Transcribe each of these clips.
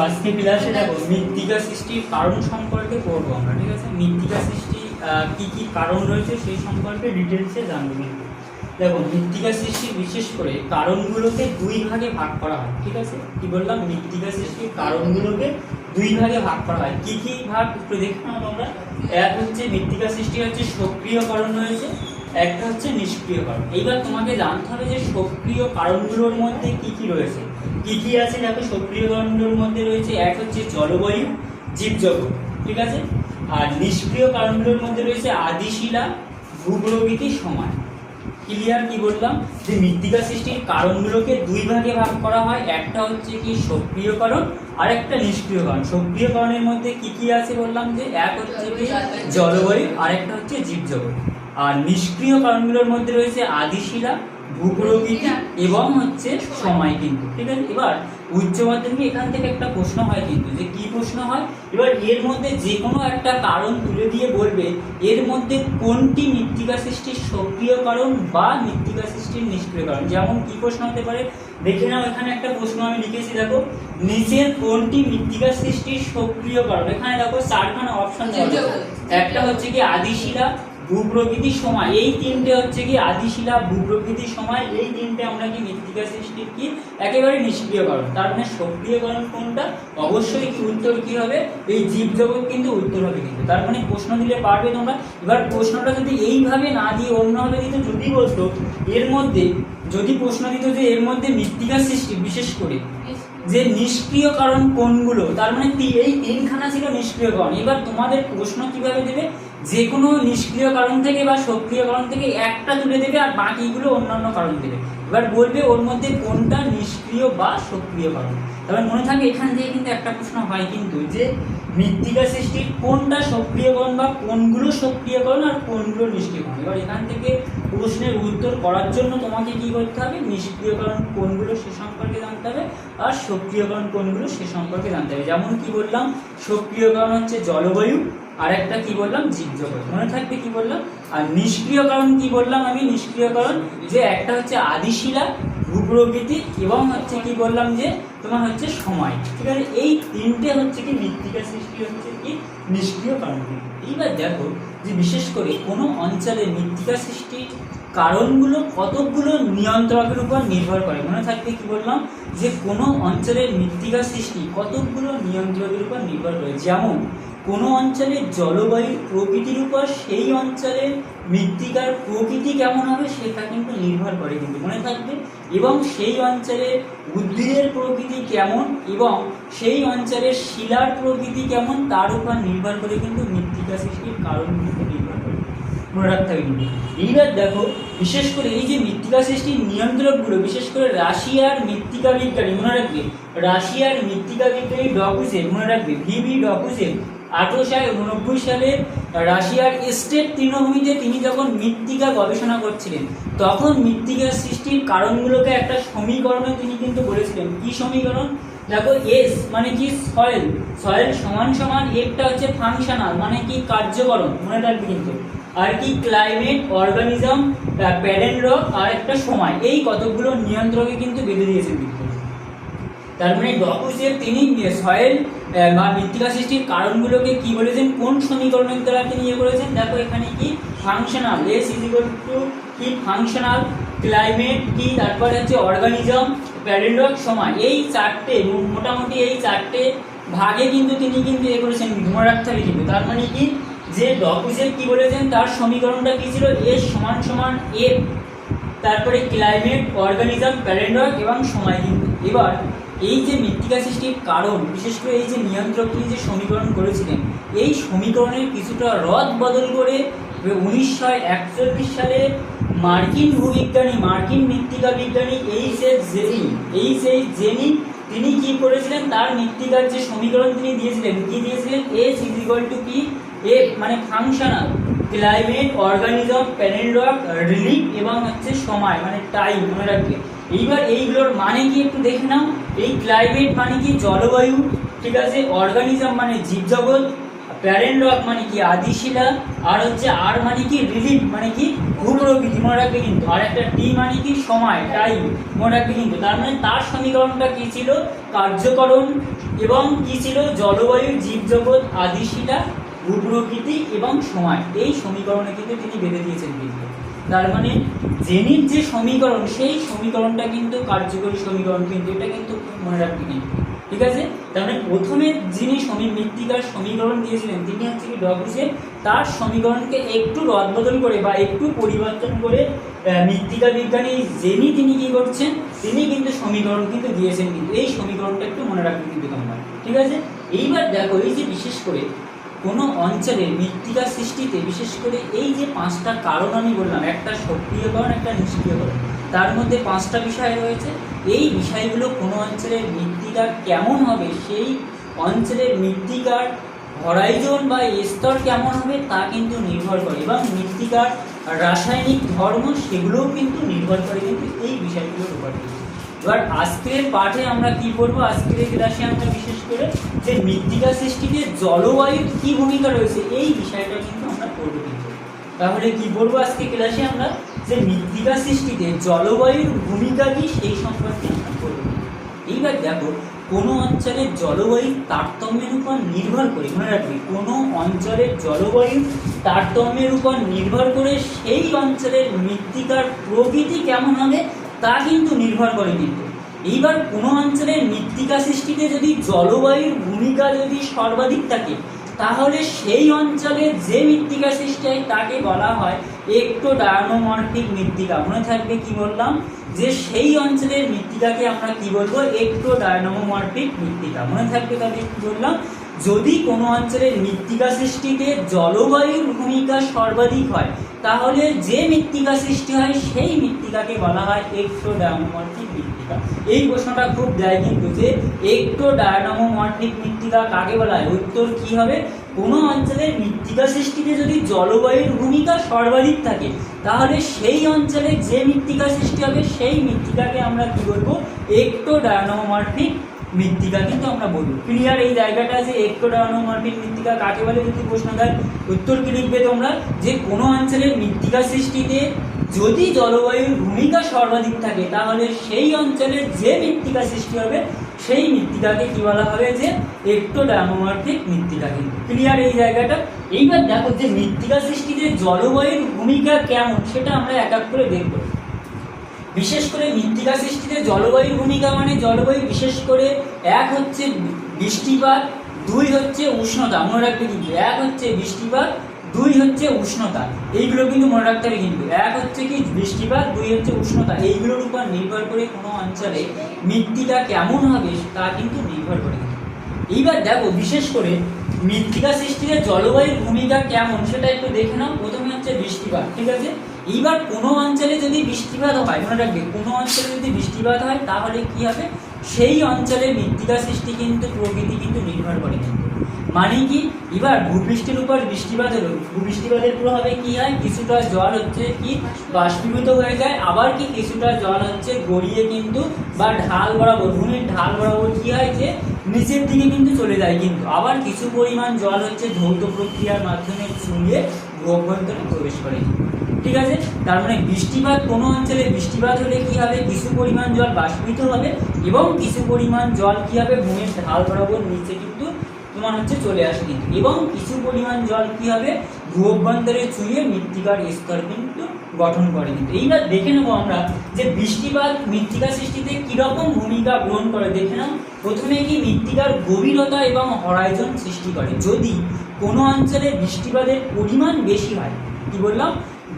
আজকে ক্লাসে দেখো মৃত্তিকা সৃষ্টির কারণ সম্পর্কে পড়ব আমরা, ঠিক আছে? মৃত্তিকা সৃষ্টি কি কি কারণ রয়েছে সেই সম্পর্কে ডিটেলসে জানব কিন্তু। দেখো, মৃত্তিকা সৃষ্টি বিশেষ করে কারণগুলোকে দুই ভাগে ভাগ করা হয়, ঠিক আছে? কি বললাম? মৃত্তিকা সৃষ্টির কারণগুলোকে দুই ভাগে ভাগ করা হয়। কি কি ভাগ একটু দেখে নাও তোমরা। এক হচ্ছে মৃত্তিকা সৃষ্টি হচ্ছে সক্রিয় কারণ রয়েছে, একটা হচ্ছে নিষ্ক্রিয় কারণ এইবার তোমাকে জানতে হবে যে সক্রিয় কারণগুলোর মধ্যে কি কি রয়েছে। কি কি আছে? দেখো, সক্রিয় কারণগুলোর মধ্যে রয়েছে, এক হচ্ছে জলবায়ু জীবজগৎ ঠিক আছে? আর নিষ্ক্রিয় কারণগুলোর মধ্যে রয়েছে আদিশিলা, ভূপ্রকৃতি, সময়। ক্লিয়ার কি বললাম? যে মৃত্তিকা সৃষ্টির কারণগুলোকে দুই ভাগে ভাগ করা হয়, একটা হচ্ছে কি সক্রিয় কারণ আর একটা নিষ্ক্রিয় কারণ সক্রিয় কারণের মধ্যে কি কি আছে বললাম যে, এক হচ্ছে কি জলবায়ু, আর একটা হচ্ছে জীবজগৎ আর নিষ্ক্রিয় কারণগুলোর মধ্যে রয়েছে আদিশিলা ভূপ্রকৃতি এবং হচ্ছে সময় কিন্তু ঠিক আছে? এবার উচ্চ মাধ্যমিক এখান থেকে একটা প্রশ্ন হয় কিন্তু যে কি প্রশ্ন হয়? এবার এর মধ্যে যে কোনো একটা কারণ তুলে দিয়ে বলবে এর মধ্যে কোনটি মৃত্তিকা সৃষ্টির সক্রিয় কারণ বা মৃত্তিকা সৃষ্টির নিষ্ক্রিয় কারণ? যেমন কি প্রশ্ন হতে পারে? দেখে নাও এখানে একটা প্রশ্ন আমি লিখেছি দেখো। নিচের কোনটি মৃত্তিকা সৃষ্টির সক্রিয় কারণ? এখানে দেখো চারখানা অপশন একটা হচ্ছে কি আদিশিলা ভূপ্রকৃতির সময়, এই তিনটে হচ্ছে কি আদিশিলা ভূপ্রকৃতির সময়, এই তিনটে আমরা কি মৃত্তিকা সৃষ্টির কি? একেবারে নিষ্ক্রিয় কারণ। তার মানে সক্রিয় কারণ কোনটা? অবশ্যই কি উত্তর কি হবে? এই জীবজগৎ কিন্তু উত্তর হবে কিন্তু। তার মানে প্রশ্ন দিলে পারবে তোমরা। এবার প্রশ্নটা যদি এইভাবে না দিয়ে অন্যভাবে দিত যদি বলতো, এর মধ্যে, যদি প্রশ্ন দিত যে এর মধ্যে মৃত্তিকা সৃষ্টি, বিশেষ করে, যে নিষ্ক্রিয় কারণ কোনগুলো? তার মানে এই তিনখানা ছিল নিষ্ক্রিয় কারণ। এবার তোমাদের প্রশ্ন কীভাবে দেবে? যে কোনো নিষ্ক্রিয় কারণ থেকে বা সক্রিয় কারণ থেকে একটা তুলে দেবে আর বাকিগুলো অন্যান্য কারণ দেবে। এবার বলবে ওর মধ্যে কোনটা নিষ্ক্রিয় বা সক্রিয় কারণ তারপর মনে থাকে এখান থেকে কিন্তু একটা প্রশ্ন হয় কিন্তু যে মৃত্তিকা সৃষ্টির কোনটা সক্রিয়করণ বা কোনগুলো সক্রিয়করণ আর কোনগুলো নিষ্ক্রিয়করণ? এবার এখান থেকে প্রশ্নের উত্তর করার জন্য তোমাকে কি করতে হবে? নিষ্ক্রিয়করণ কোনগুলো সে সম্পর্কে জানতে হবে আর সক্রিয়করণ কোনগুলো সে সম্পর্কে জানতে হবে। যেমন কি বললাম, সক্রিয়করণ হচ্ছে জলবায়ু আর একটা কি বললাম, জীবজগৎ। মনে থাকবে কি বললাম? আর নিষ্ক্রিয় কারণ কি বললাম আমি? নিষ্ক্রিয় কারণ যে একটা হচ্ছে আদিশিলা, ভূপ্রকৃতি এবং হচ্ছে কি বললাম যে তোমার হচ্ছে সময়। ঠিক আছে? এই তিনটে হচ্ছে কি মৃত্তিকা সৃষ্টি হচ্ছে কি? নিষ্ক্রিয় কারণ এইবার দেখো যে বিশেষ করে কোনো অঞ্চলে মৃত্তিকা সৃষ্টির কারণগুলো কতকগুলো নিয়ন্ত্রকের উপর নির্ভর করে। মনে থাকবে কি বললাম? যে কোনো অঞ্চলের মৃত্তিকা সৃষ্টি কতকগুলো নিয়ন্ত্রকের উপর নির্ভর করে। যেমন কোনো অঞ্চলের জলবায়ু প্রকৃতির উপর সেই অঞ্চলের মৃত্তিকার প্রকৃতি কেমন হবে সেটা কিন্তু নির্ভর করে কিন্তু, মনে থাকবে। এবং সেই অঞ্চলের উদ্ভিদের প্রকৃতি কেমন এবং সেই অঞ্চলের শিলার প্রকৃতি কেমন তার উপর নির্ভর করে কিন্তু মৃত্তিকা সৃষ্টির কারণ মনে রাখতে হবে কিন্তু এইবার দেখো, বিশেষ করে এই যে মৃত্তিকা সৃষ্টির নিয়ন্ত্রকগুলো, বিশেষ করে রাশিয়ার মৃত্তিকা বিজ্ঞানী মনে রাখবে? রাশিয়ার মৃত্তিকা বিজ্ঞানী ডকুসেভ মনে রাখবে? ভিভি ডকুসেভ আঠারোশো উননব্বই সালে রাশিয়ার স্টেট তৃণভূমিতে তিনি যখন মৃত্তিকা গবেষণা করছিলেন, তখন মৃত্তিকা সৃষ্টির কারণগুলোকে একটা সমীকরণে তিনি কিন্তু বলেছিলেন। কি সমীকরণ? দেখো এস মানে কি সয়েল সয়েল সমান সমান একটা হচ্ছে ফাংশনাল মানে কি কার্যকরণ? মনে রাখবে কিন্তু। আর কি ক্লাইমেট অর্গানিজম প্যারেন্ট রক আর একটা সময়। এই কতগুলো নিয়ন্ত্রকে কিন্তু বেঁধে দিয়েছেন তার মানে ডকুসের তিনি সয়েল বা মৃত্তিকা সৃষ্টির কারণগুলোকে কি বলেছেন? কোন সমীকরণের দ্বারা তিনি ইয়ে করেছেন? দেখো এখানে কি functional S is equal to কি ফাংশনাল ক্লাইমেট কি, তারপরে হচ্ছে অর্গানিজম প্যারেন্ডক সময়। এই চারটে মোটামুটি এই চারটে ভাগে কিন্তু তিনি কিন্তু এ করেছেন। মনে রাখতে হবে কিন্তু। তার মানে কি? যে ডকুসের কি বলেছেন, তার সমীকরণটা কি ছিল? এস সমান সমান এফ তারপরে ক্লাইমেট, অর্গানিজম প্যারেন্ডক এবং সময় কিন্তু এবার এই যে মৃত্তিকা সৃষ্টির কারণ, বিশেষ করে এই যে নিয়ন্ত্রক তিনি যে সমীকরণ করেছিলেন, এই সমীকরণের কিছুটা রদ বদল করে উনিশশো একচল্লিশ সালে মার্কিন ভূবিজ্ঞানী, মার্কিন মৃত্তিকা বিজ্ঞানী H S Jenny, H H Jenny তিনি কি করেছিলেন? তার মৃত্তিকার যে সমীকরণ তিনি দিয়েছিলেন, কি দিয়েছিলেন? এস ইজ টু কি এ মানে functional climate organism panel rock relief এবং হচ্ছে সময় মানে টাইম মনে রাখবে। এইবার এইগুলোর মানে কি একটু দেখে নাও। এই ক্লাইমেট মানে কি জলবায়ু, ঠিক আছে? অর্গানিজম মানে জীবজগৎ প্যারেন্ট রক মানে কি আদিশিলা, আর হচ্ছে আর মানে কি রিলিফ মানে কি ভূপ্রকৃতি মনে রাখবে কিন্তু। আর একটা টি মানে কি সময় টাইম মনে রাখবে কিন্তু। তার মানে তার সমীকরণটা কি ছিল? কার্যকরণ এবং কি ছিল? জলবায়ু, জীবজগৎ আদি শিলা ভূপ্রকৃতি এবং সময়। এই সমীকরণে কিন্তু তিনি বেঁধে দিয়েছেন কিন্তু। তার মানে জেনির যে সমীকরণ, সেই সমীকরণটা কিন্তু কার্যকরী সমীকরণ কিন্তু, এটা কিন্তু মনে রাখতে কিন্তু ঠিক আছে? তার মানে প্রথমে যিনি সমী মৃত্তিকার সমীকরণ দিয়েছিলেন, তিনি হচ্ছে কি ডগুসে তার সমীকরণকে একটু রদবদল করে বা একটু পরিবর্তন করে মৃত্তিকা বিজ্ঞানী জেনি তিনি কি করছেন? তিনি কিন্তু সমীকরণ কিন্তু দিয়েছেন কিন্তু। এই সমীকরণটা একটু মনে রাখবে কিন্তু তোমরা। ঠিক আছে? এইবার দেখো, এই যে বিশেষ করে কোনো অঞ্চলের মৃত্তিকা সৃষ্টিতে বিশেষ করে এই যে পাঁচটা কারণ আমি বললাম, একটা সক্রিয়করণ, একটা নিষ্ক্রিয়করণ, তার মধ্যে পাঁচটা বিষয় রয়েছে। এই বিষয়গুলো কোনো অঞ্চলের মৃত্তিকা কেমন হবে? সেই অঞ্চলের মৃত্তিকার হরাইজন বা স্তর কেমন হবে তা কিন্তু নির্ভর করে। এবং মৃত্তিকার রাসায়নিক ধর্ম সেগুলোও কিন্তু নির্ভর করে কিন্তু এই বিষয়গুলোর উপর। এবার আজকের পাঠে আমরা কি করব আজকের ক্লাসে আমরা বিশেষ করে যে মৃত্তিকা সৃষ্টিতে জলবায়ুর কি ভূমিকা রয়েছে, এই বিষয়টা কিন্তু আমরা পড়ব কিন্তু। তাহলে কি বলব আজকে ক্লাসে আমরা যে মৃত্তিকা সৃষ্টিতে জলবায়ুর ভূমিকা কি সেই সম্পর্কে পড়ব এইবার দেখো, কোনো অঞ্চলের জলবায়ু তারতম্যের উপর নির্ভর করে, মনে রাখবে, কোনো অঞ্চলের জলবায়ু তারতম্যের উপর নির্ভর করে সেই অঞ্চলের মৃত্তিকার প্রকৃতি কেমন হবে, তা কিন্তু নির্ভর করে কিন্তু। এইবার কোনো অঞ্চলের মৃত্তিকা সৃষ্টিতে যদি জলবায়ুর ভূমিকা যদি সর্বাধিক থাকে, তাহলে সেই অঞ্চলে যে মৃত্তিকা সৃষ্টি হয়, তাকে বলা হয় একটো ডায়নোমর্ফিক মৃত্তিকা। মনে থাকবে কি বললাম? যে সেই অঞ্চলের মৃত্তিকাকে আমরা কি বলব? একটো ডায়নোমর্ফিক মৃত্তিকা। মনে থাকবে তবে কি বললাম, যদি কোনো অঞ্চলের মৃত্তিকা সৃষ্টিতে জলবায়ুর ভূমিকা সর্বাধিক হয়, তাহলে যে মৃত্তিকা সৃষ্টি হয়, সেই মৃত্তিকাকে বলা হয় একটো ডায়নোমর্ফিক মৃত্তিকা। এই প্রশ্নটা খুব দেয় কিন্তু যে একটো ডায়নামোমর্ফিক মৃত্তিকা কাকে বলা হয়? উত্তর কি হবে? কোনো অঞ্চলের মৃত্তিকা সৃষ্টিতে যদি জলবায়ুর ভূমিকা সর্বাধিক থাকে, তাহলে সেই অঞ্চলে যে মৃত্তিকা সৃষ্টি হবে, সেই মৃত্তিকাকে আমরা কী বলব? একটো ডায়নামোমর্ফিক মৃত্তিকা কিন্তু আমরা বলব। ক্লিয়ার এই জায়গাটা যে একটো ডায়নামোমর্ফিক মৃত্তিকা কাকে বলে? যদি প্রশ্ন দেয় উত্তর কি লিখবে তোমরা? যে কোনো অঞ্চলের মৃত্তিকা সৃষ্টিতে যদি জলবায়ুর ভূমিকা সর্বাধিক থাকে, তাহলে সেই অঞ্চলের যে মৃত্তিকা সৃষ্টি হবে সেই মৃত্তিকাকে কি বলা হবে যে একটোডামোমর্ফিক মৃত্তিকা কিন্তু। ক্লিয়ার এই জায়গাটা? এইবার দেখো যে মৃত্তিকা সৃষ্টিতে জলবায়ুর ভূমিকা কেমন, সেটা আমরা এক এক করে দেখব। বিশেষ করে মৃত্তিকা সৃষ্টিতে জলবায়ুর ভূমিকা মানে জলবায়ু বিশেষ করে এক হচ্ছে বৃষ্টিপাত, দুই হচ্ছে উষ্ণতা। মনে রাখতে কিন্তু, এক হচ্ছে বৃষ্টিপাত দুই হচ্ছে উষ্ণতা। এইগুলো কিন্তু মনে রাখতে হবে কিন্তু। এক হচ্ছে কি বৃষ্টিপাত, দুই হচ্ছে উষ্ণতা। এইগুলোর উপর নির্ভর করে কোনো অঞ্চলে মৃত্তিকা কেমন হবে তা কিন্তু নির্ভর করে। এইবার দেখো, বিশেষ করে মৃত্তিকা সৃষ্টিতে জলবায়ুর ভূমিকা কেমন সেটা একটু দেখে নাও। প্রথমে হচ্ছে বৃষ্টিপাত, ঠিক আছে? এইবার কোনো অঞ্চলে যদি বৃষ্টিপাত হয়, মনে রাখবে, কোনো অঞ্চলে যদি বৃষ্টিপাত হয়, তাহলে কি হবে? সেই অঞ্চলে মৃত্তিকা সৃষ্টি কিন্তু প্রকৃতি কিন্তু নির্ভর করে। কিন্তু মানে কি? এবার ভূপৃষ্ঠের উপর বৃষ্টিপাত হলো ভূবৃষ্টিপাতের প্রভাবে কি হয়? কিছুটা জল হচ্ছে কি? বাষ্পীভূত হয়ে যায়। আবার কি কিছুটা জল হচ্ছে? গড়িয়ে কিন্তু বা ঢাল বরাবর, ভূমির ঢাল বরাবর কি হয় যে নিচের দিকে কিন্তু চলে যায় কিন্তু। আবার কিছু পরিমাণ জল হচ্ছে ধৌত প্রক্রিয়ার মাধ্যমে চুঁয়ে অভ্যন্তরে প্রবেশ করে। ঠিক আছে? তার মানে বৃষ্টিপাত কোনো অঞ্চলে বৃষ্টিপাত হলে কি হবে? কিছু পরিমাণ জল বাষ্পীভূত হবে এবং কিছু পরিমাণ জল কি হবে? ভূমির ঢাল বরাবর নিচে কিন্তু তোমার হচ্ছে চলে আসে কিন্তু এবং কিছু পরিমাণ জল কি হবে? ভূ অভ্যন্তরে ছুঁয়ে মৃত্তিকার স্তর কিন্তু গঠন করে কিন্তু এইবার দেখে নেব আমরা যে বৃষ্টিপাত মৃত্তিকা সৃষ্টিতে কীরকম ভূমিকা গ্রহণ করে। দেখে নাও। প্রথমে কি মৃত্তিকার গভীরতা এবং হরাইজন সৃষ্টি করে? যদি কোনো অঞ্চলে বৃষ্টিপাতের পরিমাণ বেশি হয়, কি বললাম?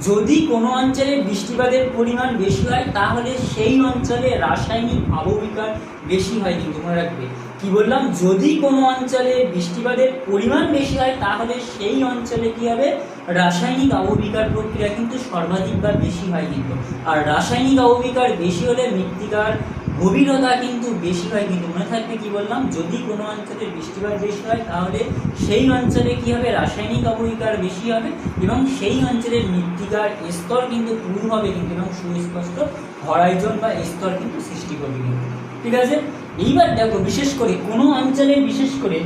যদি কোনো অঞ্চলে বৃষ্টিপাতের পরিমাণ বেশি হয়, তাহলে সেই অঞ্চলে রাসায়নিক আবহবিকার বেশি হয়, কিন্তু মনে রাখবে। কি বললাম? যদি কোনো অঞ্চলে বৃষ্টিপাতের পরিমাণ বেশি হয়, তাহলে সেই অঞ্চলে কি হবে? রাসায়নিক আবহবিকার প্রক্রিয়া কিন্তু সর্বাধিক বা বেশি হয় কিন্তু। আর রাসায়নিক আবহবিকার বেশি হলে মৃত্তিকার গভীরতা কিন্তু বেশি হয় কিন্তু। মনে থাকবে কি বললাম? যদি কোনো অঞ্চলে বৃষ্টিপাত বেশি হয়, তাহলে সেই অঞ্চলে কি হবে? রাসায়নিক অবহিকার বেশি হবে এবং সেই অঞ্চলের মৃত্তিকার স্তর কিন্তু পুরু হবে কিন্তু এবং সুস্পষ্ট হরাইজন বা স্তর কিন্তু সৃষ্টি করবে কিন্তু। ঠিক আছে? এইবার দেখো, বিশেষ করে কোনো অঞ্চলে, বিশেষ করে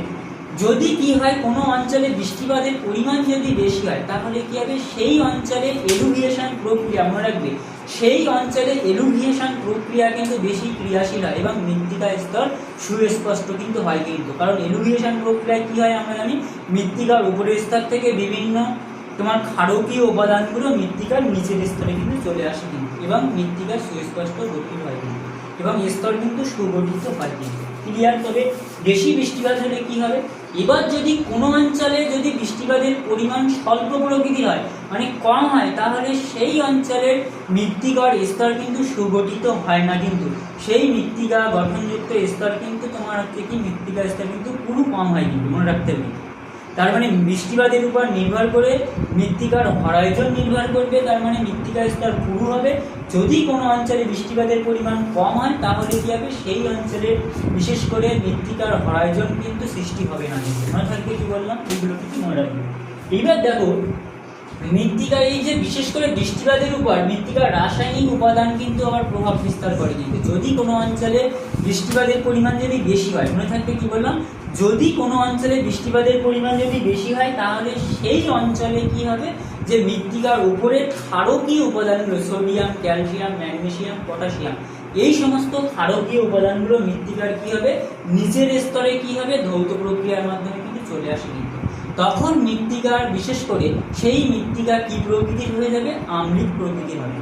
যদি কি হয়, কোনো অঞ্চলে বৃষ্টিপাতের পরিমাণ যদি বেশি হয়, তাহলে কি হবে? সেই অঞ্চলে এলুভিয়েশন প্রক্রিয়া, মনে রাখবে, সেই অঞ্চলে এলুভিয়েশন প্রক্রিয়া কিন্তু বেশি ক্রিয়াশীল হয় এবং মৃত্তিকা স্তর সুস্পষ্ট কিন্তু হয় কিন্তু। কারণ এলুমিনেশন প্রক্রিয়ায় কি হয় আমরা জানি? মৃত্তিকার উপরের স্তর থেকে বিভিন্ন তোমার ক্ষারকীয় উপাদানগুলো মৃত্তিকার নিচের স্তরে কিন্তু চলে আসে কিন্তু এবং মৃত্তিকার সুস্পষ্ট গঠিত হয় কিন্তু। এবং স্তর কিন্তু সুগঠিত হয় কিন্তু ক্লিয়ার তবে বেশি বৃষ্টিপাত হলে কি হবে? এবার যদি কোনো অঞ্চলে যদি বৃষ্টিপাতের পরিমাণ স্বল্প প্রকৃতির হয় মানে কম হয়, তাহলে সেই অঞ্চলের মৃত্তিকার স্তর কিন্তু সুগঠিত হয় না কিন্তু। সেই মৃত্তিকা গঠনযুক্ত স্তর কিন্তু তোমার হচ্ছে কি, মৃত্তিকা স্তর কিন্তু পুরো কম হয় কিন্তু, মনে রাখতে হবে। তার মানে বৃষ্টিপাতের উপর নির্ভর করে মৃত্তিকার হরাইজন নির্ভর করবে, তার মানে মৃত্তিকার স্তর পুরু হবে যদি কোনো অঞ্চলে বৃষ্টিপাতের পরিমাণ কম হয়, তাহলে কী হবে? সেই অঞ্চলের বিশেষ করে মৃত্তিকার হরাইজন কিন্তু সৃষ্টি হবে না। মনে থাকবে কি বললাম? এগুলো কিন্তু মনে রাখবে এইবার দেখো মৃত্তিকার এই যে বিশেষ করে বৃষ্টিপাতের উপর, মৃত্তিকার রাসায়নিক উপাদান কিন্তু আবার প্রভাব বিস্তার করে কিন্তু। যদি কোনো অঞ্চলে বৃষ্টিপাতের পরিমাণ যদি বেশি হয়, মনে থাকবে কি বললাম? যদি কোনো অঞ্চলে বৃষ্টিপাতের পরিমাণ যদি বেশি হয়, তাহলে সেই অঞ্চলে কি হবে? যে মৃত্তিকার উপরে ক্ষারকীয় উপাদানগুলো, সোডিয়াম, ক্যালসিয়াম, ম্যাগনেসিয়াম, পটাশিয়াম, এই সমস্ত ক্ষারকীয় উপাদানগুলো মৃত্তিকার কি হবে? নিচের স্তরে কি হবে? ধৌত প্রক্রিয়ার মাধ্যমে কিন্তু চলে আসে তখন মৃত্তিকার, বিশেষ করে সেই মৃত্তিকা কি প্রকৃতির হয়ে যাবে? আম্লিক প্রকৃতির হবে।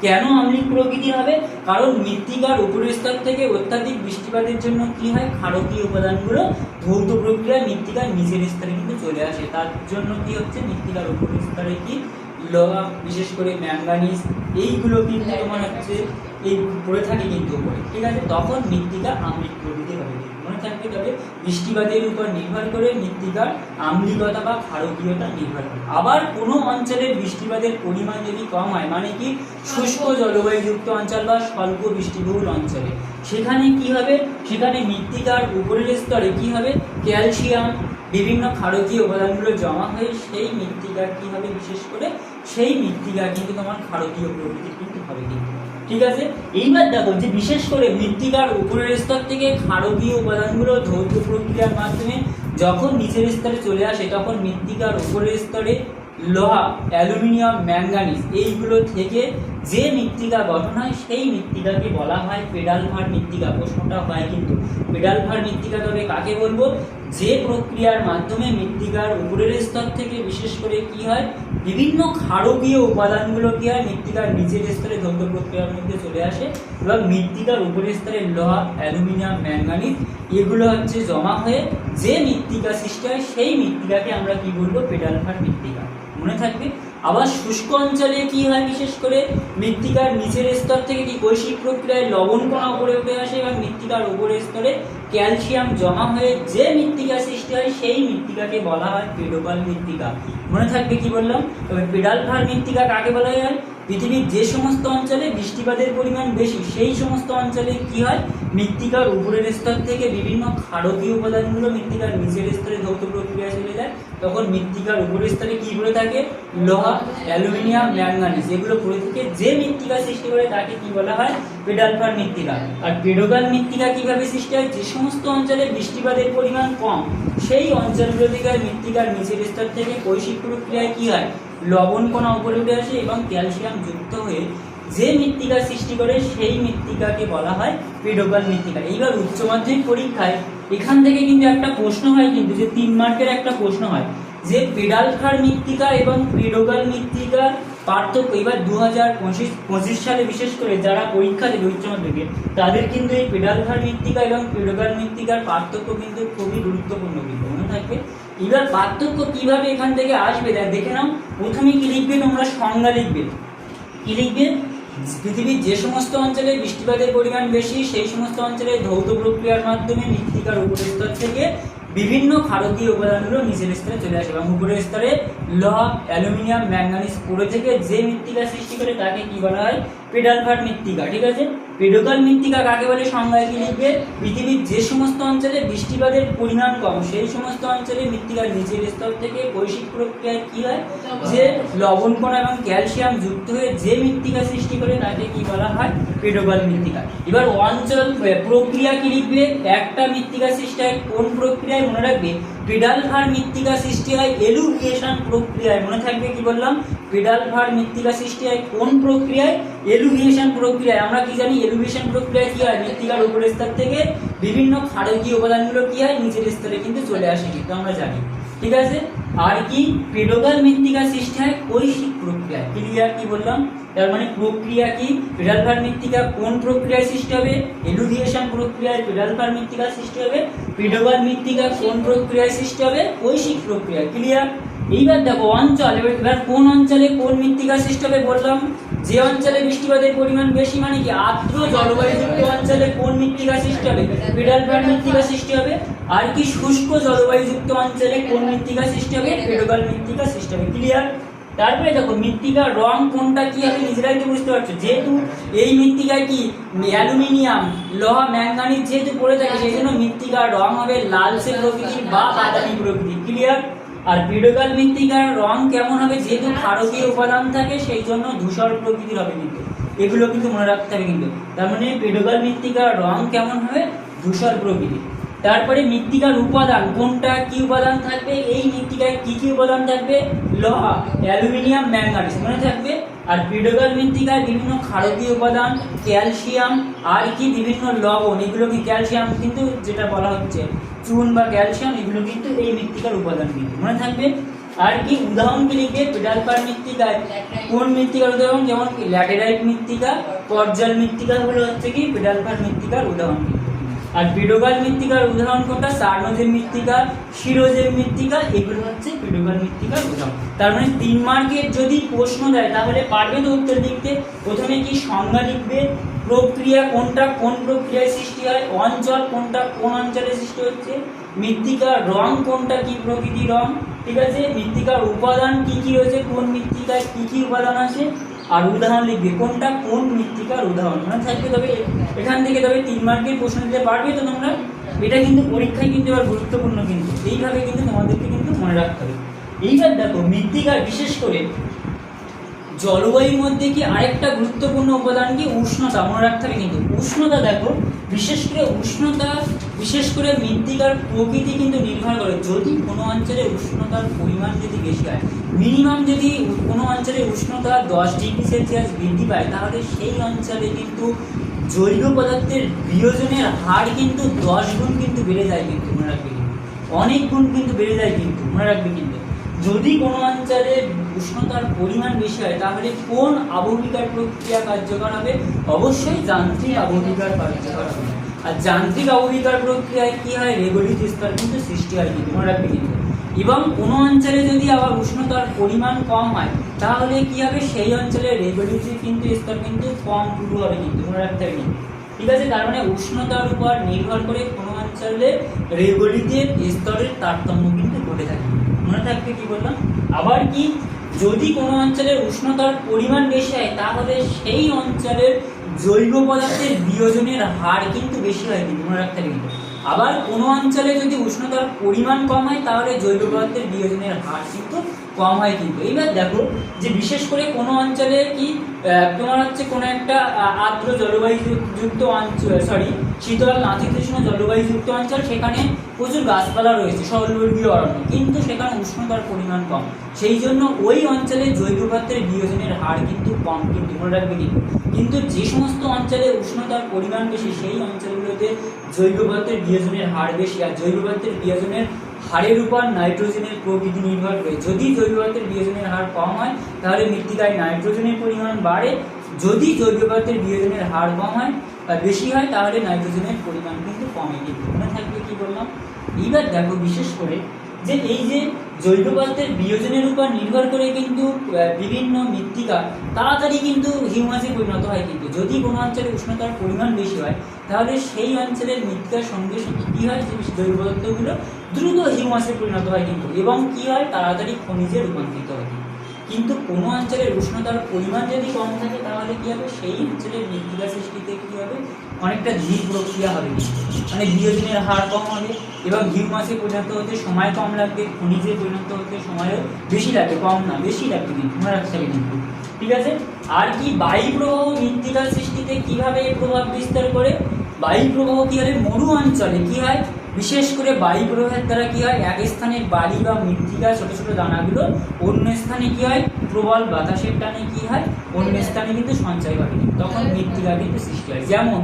কেন আম্লিক প্রকৃতির হবে? কারণ মৃত্তিকার উপরের স্তর থেকে অত্যাধিক বৃষ্টিপাতের জন্য কি হয়? ক্ষারকীয় উপাদানগুলো ধৌত প্রক্রিয়া মৃত্তিকার নিচের স্তরে কিন্তু চলে আসে। তার জন্য কি হচ্ছে? মৃত্তিকার উপরের স্তরে কি? লোহা, বিশেষ করে ম্যাঙ্গানিজ এইগুলো কিন্তু তোমার হচ্ছে এই পড়ে থাকে কিন্তু উপরে। ঠিক আছে? তখন মৃত্তিকা আম্লিক প্রকৃতির হবে। থাকবে তবে বৃষ্টিপাতের উপর নির্ভর করে মৃত্তিকার আম্লিকতা বা ক্ষারকীয়তা নির্ভর করে। আবার কোনো অঞ্চলের বৃষ্টিপাতের পরিমাণ যদি কম হয় মানে কি? শুষ্ক জলবায়ুযুক্ত অঞ্চল বা স্বল্প বৃষ্টিবহুল অঞ্চলে। সেখানে কি হবে? সেখানে মৃত্তিকার উপরের স্তরে কি হবে? ক্যালসিয়াম, বিভিন্ন ক্ষারকীয় উপাদানগুলো জমা হয়ে সেই মৃত্তিকা কি হবে বিশেষ করে? সেই মৃত্তিকা কিন্তু তোমার ক্ষারকীয় প্রকৃতির কিন্তু হবে কিন্তু। ঠিক আছে? এইবার দেখো যে বিশেষ করে মৃত্তিকার উপরের স্তর থেকে ক্ষারকীয় উপাদানগুলো ধৌত প্রক্রিয়ার মাধ্যমে যখন নিচের স্তরে চলে আসে, তখন মৃত্তিকার উপরের স্তরে লোহা, অ্যালুমিনিয়াম ম্যাঙ্গানিজ এইগুলো থেকে যে মৃত্তিকা গঠন হয়, সেই মৃত্তিকাকে বলা হয় পেডাল ভার মৃত্তিকা। প্রশ্নটা হয় কিন্তু পেডাল ভার মৃত্তিকা তবে কাকে বলব? যে প্রক্রিয়ার মাধ্যমে মৃত্তিকার উপরের স্তর থেকে বিশেষ করে কি হয়? বিভিন্ন ক্ষারকীয় উপাদানগুলো কি হয়? মৃত্তিকার নিচের স্তরে দ্বন্দ্ব প্রক্রিয়ার মধ্যে চলে আসে এবং মৃত্তিকার উপরের স্তরে লোহা, অ্যালুমিনিয়াম, ম্যাঙ্গানিজ এগুলো হচ্ছে জমা হয়ে যে মৃত্তিকা সৃষ্টি হয়, সেই মৃত্তিকাকে আমরা কি বলব? পেডালফার মৃত্তিকা। মনে থাকবে? আবার শুষ্ক অঞ্চলে কি হয় বিশেষ করে? মৃত্তিকার নিচের স্তর থেকে কি কৈশিক প্রক্রিয়ায় লবণ কণা উপরে উঠে আসে এবং মৃত্তিকার উপরের স্তরে ক্যালসিয়াম জমা হয়ে যে মৃত্তিকা সৃষ্টি হয়, সেই মৃত্তিকাকে বলা হয় পেডোপাল মৃত্তিকা। মনে থাকবে কি বললাম? তবে পেডাল ভার মৃত্তিকা কাকে বলা হয়? পৃথিবীর যে সমস্ত অঞ্চলে বৃষ্টিপাতের পরিমাণ বেশি, সেই সমস্ত অঞ্চলে কি হয়? মৃত্তিকার উপরের স্তর থেকে বিভিন্ন ক্ষারকীয় উপাদানগুলো মৃত্তিকার নিচের স্তরে ধৌত প্রক্রিয়া চলে তখন মৃত্তিকার উপরের স্তরে কি পড়ে থাকে? লোহা, অ্যালুমিনিয়াম, ম্যাঙ্গানিজ। এগুলো পড়ে থেকে যে মৃত্তিকা সৃষ্টি করে তাকে কি বলা হয়? পেডালফার মৃত্তিকা। আর পেডোগাল মৃত্তিকা কীভাবে সৃষ্টি হয়? যে সমস্ত অঞ্চলে বৃষ্টিপাতের পরিমাণ কম, সেই অঞ্চলগুলো থেকে মৃত্তিকার নিচের স্তর থেকে কৈশিক প্রক্রিয়ায় কী হয়? লবণ কণা উপরে উঠে আসে এবং ক্যালসিয়াম যুক্ত হয়ে যে মৃত্তিকা সৃষ্টি করে, সেই মৃত্তিকাকে বলা হয় পেডোগাল মৃত্তিকা। এইবার উচ্চ মাধ্যমিক পরীক্ষায় এখান থেকে কিন্তু একটা প্রশ্ন হয় কিন্তু, যে তিন মার্কের একটা প্রশ্ন হয়, যে পেডালখার মৃত্তিকা এবং পেডোগাল মৃত্তিকার পার্থক্য এবার দু হাজার পঁচিশ পঁচিশ সালে বিশেষ করে যারা পরীক্ষা দেবে উচ্চ মাধ্যমিকে, তাদের কিন্তু এই পেডালখার মৃত্তিকা এবং পেডোগাল মৃত্তিকার পার্থক্য কিন্তু খুবই গুরুত্বপূর্ণ কিন্তু, মনে থাকবে। এবার পার্থক্য কীভাবে এখান থেকে আসবে দেখে নাও। প্রথমে কি লিখবে তোমরা? সংজ্ঞা লিখবে। কি লিখবে? পৃথিবীর যে সমস্ত অঞ্চলে বৃষ্টিপাতের পরিমাণ বেশি, সেই সমস্ত অঞ্চলে ধৌত প্রক্রিয়ার মাধ্যমে মৃত্তিকার উপরের স্তর থেকে বিভিন্ন ক্ষারকীয় উপাদানগুলো নিচের স্তরে চলে আসে এবং উপরের স্তরে লব অ্যালুমিনিয়াম ম্যাঙ্গানিজ পড়ে থেকে যে মৃত্তিকা সৃষ্টি করে তাকে কি বলা হয়? পেডালভার মৃত্তিকা, ঠিক আছে? পেডোকাল মৃত্তিকা কাকে বলে? সংজ্ঞায় কি লিখবে? পৃথিবীর যে সমস্ত অঞ্চলে বৃষ্টিপাতের পরিমাণ কম, সেই সমস্ত অঞ্চলে মৃত্তিকার নিচের স্তর থেকে বৈশ্বিক প্রক্রিয়ায় কি হয়? যে লবণ কণা এবং ক্যালসিয়াম যুক্ত হয়ে যে মৃত্তিকা সৃষ্টি করে, তাকে কি বলা হয়? পেডোকাল মৃত্তিকা। এবার অঞ্চল প্রক্রিয়া কি লিখবে? একটা মৃত্তিকা সৃষ্টি হয় কোন প্রক্রিয়ায়? মনে রাখবে পেডাল ভার মৃত্তিকা সৃষ্টি হয় এলুভিয়েশন প্রক্রিয়ায়। মনে থাকবে কি বললাম? পিডালভার মৃত্তিকা সৃষ্টি হয় কোন প্রক্রিয়ায়? এলুভিয়েশন প্রক্রিয়ায়। আমরা কি জানি? এলুভিয়েশন প্রক্রিয়ায় কী হয়? মৃত্তিকার উপরের স্তর থেকে বিভিন্ন ক্ষারকীয় উপাদানগুলো কী হয়? নিচের স্তরে কিন্তু চলে আসে। কিন্তু আমরা জানি। ঠিক আছে? আর কি? পেডোগাল মৃত্তিকা সৃষ্টি হয় কৈশিক প্রক্রিয়া ক্লিয়ার কি বললাম? তার মানে প্রক্রিয়া কি? পেডালফার মৃত্তিকা কোন প্রক্রিয়ায় সৃষ্টি হবে? এলুভিয়েশন প্রক্রিয়ায় পেডালফার মৃত্তিকা সৃষ্টি হবে। পেডোগাল মৃত্তিকা কোন প্রক্রিয়ায় সৃষ্টি হবে? কৈশিক প্রক্রিয়া ক্লিয়ার এইবার দেখো অঞ্চল, এবার কোন অঞ্চলে কোন মৃত্তিকা সৃষ্টি হবে বললাম? যে অঞ্চলে বৃষ্টিপাতের পরিমাণ বেশি মানে কি? আর্দ্র জলবায়ুযুক্ত অঞ্চলে কোন মৃত্তিকা সৃষ্টি হবে? পেডালফার মৃত্তিকা সৃষ্টি হবে। আর কি শুষ্ক জলবায়ুযুক্ত অঞ্চলে কোন মৃত্তিকা সৃষ্টি হবে? পেডোগাল মৃত্তিকা সৃষ্টি হবে। ক্লিয়ার তারপরে দেখো, মৃত্তিকার রং কোনটা কি হবে নিজেরাই তো বুঝতে পারছ? যেহেতু এই মৃত্তিকায় কি? অ্যালুমিনিয়াম, লোহা, ম্যাঙ্গানিজ যেহেতু পড়ে থাকে, সেই জন্য মৃত্তিকার রং হবে লালচে প্রকৃতির বা বাদামি প্রকৃতির। ক্লিয়ার আর পিডোগাল মৃত্তিকার রং কেমন হবে, যেহেতু ক্ষারকীয় উপাদান থাকে সেই জন্য ধূসর প্রকৃতির হবে কিন্তু এগুলো কিন্তু মনে রাখতে হবে কিন্তু। তার মানে পিডোগাল মৃত্তিকার রং কেমন হবে? ধূসর প্রকৃতির। তারপরে মৃত্তিকার উপাদান, কোনটা কি উপাদান থাকবে? এই মৃত্তিকায় কি কি উপাদান থাকবে? লোহা, অ্যালুমিনিয়াম ম্যাঙ্গানিজ মনে থাকবে। আর পিডোগাল মৃত্তিকায় বিভিন্ন ক্ষারকীয় উপাদান, ক্যালসিয়াম, আর কি বিভিন্ন লবণ এগুলো কি ক্যালসিয়াম কিন্তু যেটা বলা হচ্ছে চুন বা ক্যালসিয়াম, এগুলো কিন্তু এই মৃত্তিকার উপাদান কিন্তু। মনে থাকবে? আর কি উদাহরণ কি লিখবে পেডালপার মৃত্তিকায় কোন মৃত্তিকার উদাহরণ? যেমন ল্যাটেরাইট মৃত্তিকা পর্জল মৃত্তিকা হলো হচ্ছে কি পেডালপার মৃত্তিকার উদাহরণ। আর পিডোগাল মৃত্তিকার উদাহরণ কোনটা? সার্নোজেম মৃত্তিকা শিরোজেম মৃত্তিকা, এগুলো হচ্ছে পিডোগাল মৃত্তিকার উদাহরণ। তার মানে তিন মার্কের যদি প্রশ্ন দেয়, তাহলে পারবে তো উত্তর লিখতে প্রথমে কি সংজ্ঞা লিখবে? প্রক্রিয়া কোনটা, কোন প্রক্রিয়ায় সৃষ্টি হয়, অঞ্চল কোনটা, কোন অঞ্চলে সৃষ্টি হচ্ছে মৃত্তিকার রং কোনটা, কি প্রকৃতি রং, ঠিক আছে? মৃত্তিকার উপাদান কি কি রয়েছে, কোন মৃত্তিকায় কি কি উপাদান আছে? আর উদাহরণ লিখবে, কোনটা কোন মৃত্তিকার উদাহরণ? মানে থাকবে তবে, এখান থেকে তবে তিন মার্কের প্রশ্ন দিতে পারবে তো তোমরা? এটা কিন্তু পরীক্ষায় কিন্তু এবার গুরুত্বপূর্ণ কিন্তু, এইভাবে কিন্তু তোমাদেরকে কিন্তু মনে রাখতে হবে। এইবার দেখো মৃত্তিকার বিশেষ করে জলবায়ুর মধ্যে কি আরেকটা গুরুত্বপূর্ণ উপাদান কি? উষ্ণতা। মনে রাখতে হবে কিন্তু, উষ্ণতা দেখো, বিশেষ করে উষ্ণতা, বিশেষ করে মৃত্তিকার প্রকৃতি কিন্তু নির্ভর করে। যদি কোনো অঞ্চলে উষ্ণতার পরিমাণ যদি বেশি হয়, মিনিমাম যদি কোনো অঞ্চলে উষ্ণতা দশ ডিগ্রি সেলসিয়াস বৃদ্ধি পায়, তাহলে সেই অঞ্চলে কিন্তু জৈব পদার্থের বিয়োজনের হার কিন্তু দশ গুণ কিন্তু বেড়ে যায় কিন্তু, মনে রাখবে কিন্তু। অনেক গুণ কিন্তু বেড়ে যায় কিন্তু, মনে রাখবে কিন্তু। যদি কোনো অঞ্চলে উষ্ণতার পরিমাণ বেশি হয়, তাহলে কোন আবহবিকার প্রক্রিয়া কার্যকর হবে? অবশ্যই যান্ত্রিক আবহবিকার কার্যকর হবে। আর যান্ত্রিক আবহবিকার প্রক্রিয়ায় কী হয়? রেগলিত স্তর কিন্তু সৃষ্টি হয়, কিন্তু এবং কোনো অঞ্চলে যদি আবার উষ্ণতার পরিমাণ কম হয়, তাহলে কী হবে? সেই অঞ্চলে রেগলিত কিন্তু স্তর কিন্তু কম শুরু হবে কিন্তু, মনে রাখতে হবে ঠিক আছে? তার মানে উষ্ণতার উপর নির্ভর করে কোনো অঞ্চলে রেগলিতের স্তরের তারতম্য কিন্তু ঘটে থাকে। মনে থাকবে কি বললাম আবার কি? যদি কোনো অঞ্চলের উষ্ণতার পরিমাণ বেশি হয়, তাহলে সেই অঞ্চলের জৈব পদার্থের বিয়োজনের হার কিন্তু বেশি হয় কিন্তু, মনে রাখতে কিন্তু। আবার কোনো অঞ্চলে যদি উষ্ণতার পরিমাণ কম হয়, তাহলে জৈব পদার্থের বিয়োজনের হার কিন্তু কম হয় কিন্তু। এইবার দেখো যে বিশেষ করে কোনো অঞ্চলে কি তোমার হচ্ছে কোনো একটা আর্দ্র জলবায়ু যুক্ত অঞ্চল সরি শীতল নাতিশীতোষ্ণ জলবায়ু যুক্ত অঞ্চল, সেখানে প্রচুর গাছপালা রয়েছে সরলবর্গীয় অরণ্য। কিন্তু সেখানে উষ্ণতার পরিমাণ কম। সেই জন্য ওই অঞ্চলে জৈব পদার্থের বিয়োজনের হার কিন্তু কম। কিন্তু মনে রাখবে কিন্তু কিন্তু যে সমস্ত অঞ্চলে উষ্ণতার পরিমাণ বেশি, সেই অঞ্চলগুলোতে জৈব পদার্থের বিয়োজনের হার বেশি। আর জৈব পদার্থের বিয়োজনের হারের উপর নাইট্রোজেনের প্রকৃতি নির্ভর করে। যদি জৈব পদার্থের বিয়োজনের হার কম হয়, তাহলে মৃত্তিকায় নাইট্রোজেনের পরিমাণ বাড়ে। যদি জৈব পদার্থের বিয়োজনের হার কম হয় বেশি হয় তাহলে নাইট্রোজেনের পরিমাণ কিন্তু কমে কিন্তু মনে থাকবে কি বললাম? এইবার দেখো বিশেষ করে যে এই যে জৈব পদার্থের বিয়োজনের উপর নির্ভর করে কিন্তু বিভিন্ন মৃত্তিকা তাড়াতাড়ি কিন্তু হিউমাসে পরিণত হয় কিন্তু। যদি কোনো অঞ্চলে উষ্ণতার পরিমাণ বেশি হয়, তাহলে সেই অঞ্চলের মৃত্তিকার সঙ্গে সঙ্গে কী হয়? যে জৈব পদার্থগুলো দ্রুত হিউমাসে পরিণত হয় কিন্তু। এবং কী হয়? তাড়াতাড়ি খনিজে রূপান্তরিত হয় কিন্তু। কোনো অঞ্চলের উষ্ণতার পরিমাণ যদি কম থাকে, তাহলে কী হবে? সেই অঞ্চলের মৃত্তিকা সৃষ্টিতে অনেকটা ধীর প্রক্রিয়া হবে। মানে বিয়োজনের হার কম হবে এবং হিউমাসে পরিণত হতে সময় কম লাগবে, খনিজে পরিণত হতে সময়ও বেশি লাগবে, কম না, বেশি লাগবে কিন্তু, মনে রাখতে হবে কিন্তু। ঠিক আছে? আর কি বায়ু প্রবাহ মৃত্তিকা সৃষ্টিতে কীভাবে প্রভাব বিস্তার করে? বায়ু প্রবাহ কি হবে মরু অঞ্চলে কী হয়? বিশেষ করে বায়ু প্রবাহের দ্বারা কী হয়? এক স্থানের বালি বা মৃত্তিকা ছোটো ছোটো দানাগুলো অন্য স্থানে কী হয়? প্রবল বাতাসের টানে কী হয়? অন্য স্থানে কিন্তু সঞ্চয় ঘটেনি তখন মৃত্তিকা কিন্তু সৃষ্টি হয় যেমন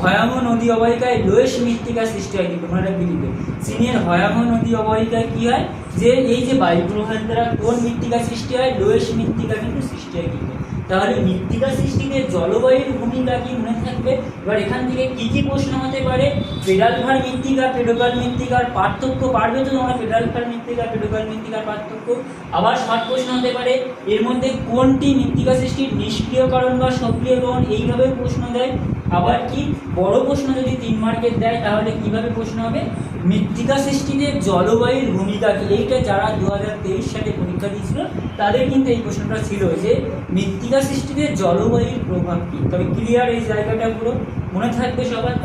ভয়াবহ নদী অবহিকায় লোয়েস মৃত্তিকা সৃষ্টি হয় কিন্তু তোমরা বিলিতে চীনের ভয়াবহ নদী অবহিকায় কী হয়? যে এই যে বায়ু প্রবাহের দ্বারা কোন মৃত্তিকা সৃষ্টি হয়? লোয়েস মৃত্তিকা কিন্তু সৃষ্টি হয় কিন্তু। তাহলে মৃত্তিকা সৃষ্টিতে জলবায়ুর ভূমিকা কি মনে থাকবে? এবার এখান থেকে কী কী প্রশ্ন হতে পারে? পেডালভার মৃত্তিকা পেডোকাল মৃত্তিকার পার্থক্য পারবে তো তোমরা? পেডালভার মৃত্তিকা পেডোকাল মৃত্তিকার পার্থক্য। আবার শর্ট প্রশ্ন হতে পারে, এর মধ্যে কোনটি মৃত্তিকা সৃষ্টির নিষ্ক্রিয়করণ বা সক্রিয়করণ এইভাবে প্রশ্ন দেয়। আবার কি? বড় প্রশ্ন যদি তিন মার্কের দেয়, তাহলে কীভাবে প্রশ্ন হবে? মৃত্তিকা সৃষ্টিতে জলবায়ুর ভূমিকা কি? এইটা যারা দু হাজার তেইশ সালে পরীক্ষা দিয়েছিল, তাদের কিন্তু এই প্রশ্নটা ছিল যে মৃত্তিকা সৃষ্টিতে জলবায়ুর প্রভাব কি? তবে ক্লিয়ার এই জায়গাটা পুরো মনে থাকবে সবার।